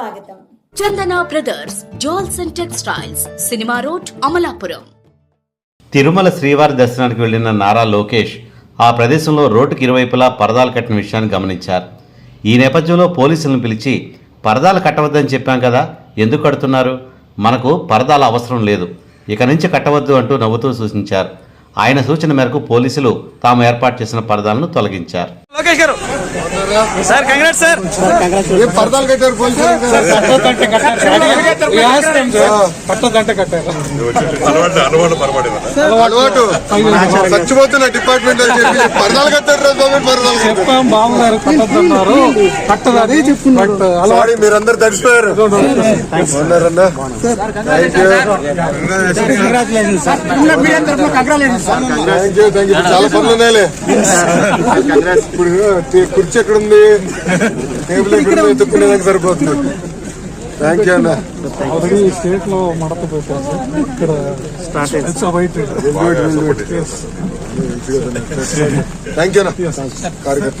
స్వాగతం. Chandana brothers jewels and textiles cinema road Amalapuram. Tirumala శ్రీవారి దర్శనానికి వెళ్ళిన నారా లోకేష్ ఆ ప్రదేశంలో రోడ్డుకి ఇరువైపులా పరదాలు కట్టిన విషయాన్ని గమనించారు. ఈ నేపథ్యంలో పోలీసులను పిలిచి పరదాలు కట్టవద్దని చెప్పాం కదా ఎందుకు కడుతున్నారు? మనకు పరదాల అవసరం లేదు. ఇక నుంచి కట్టవద్దు అంటూ నవ్వుతూ సూచించారు. ఆయన సూచన మేరకు పోలీసులు తాము ఏర్పాటు చేసిన పరదాలను తొలగించారు. లోకేష్ గారు సార్ కంగ్రాట్స్ సార్. పరదాలు కట్టారు అలవాటు చచ్చిపోతున్న డిపార్ట్మెంట్ పరదాలు కట్టారు. చెప్పాం బామ్మగారు కట్టద్దన్నారు కట్టదని చెప్తున్నారు సారీ మీరందరూ తడిసిపోయారు. చాలా పనులు ఉన్నాయిలే. ఇప్పుడు కుర్చీ ఎక్కడ ఉంది టేబుల్ ఎక్కడ ఉంది. ఎత్తుక్కునేదానికి సరిపోతుంది. థ్యాంక్ యూ అన్న. స్టేట్లో మడత పెట్టారు. ఇక్కడ స్టార్ట్ థ్యాంక్ యూ అన్న. కార్యకర్త.